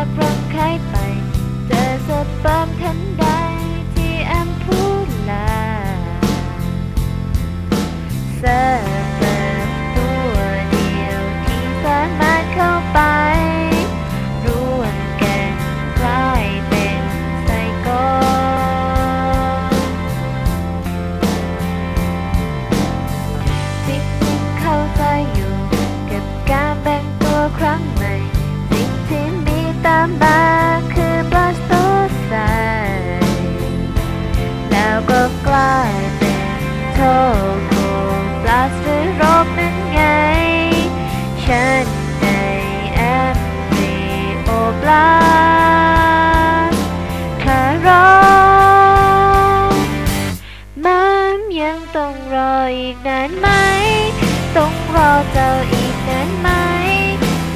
ากรักใครไป เจอสะบามทันใด อีกนานไหม ต้องรอเจ้าอีกนานไหม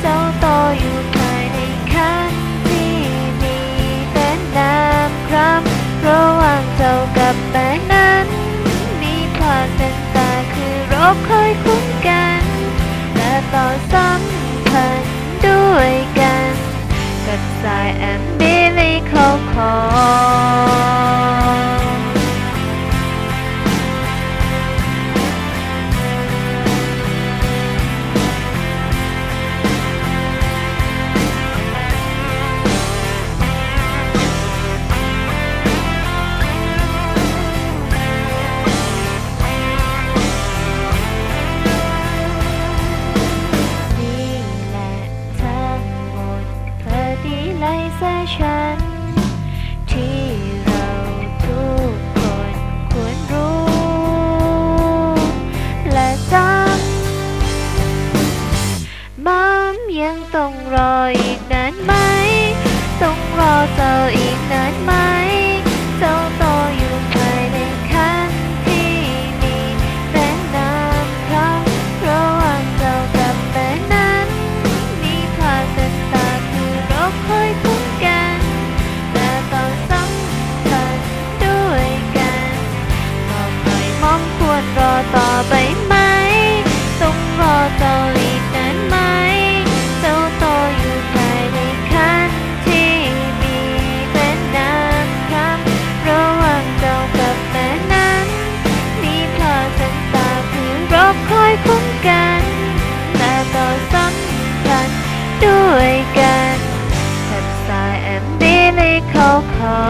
เจ้าโตอยู่ภายในคันที่มีแต่น้ำคร่ำระหว่างเจ้ากับแม่นั้น มีพลาดเส้นตาคือรบคอยคุ้มกัน และต่อสัมพันธ์ด้วยกัน กับสายแอมบิลิคอลคอ ไล่แสฉัน ที่เราทุกคนควรรู้ และจำมัมยังต้องรออีกนานไหม ต้องรอเธออีกนานไหม กันและต่อสัมพันธ์ด้วยกันแทบสายแอมบิลิคอลคอ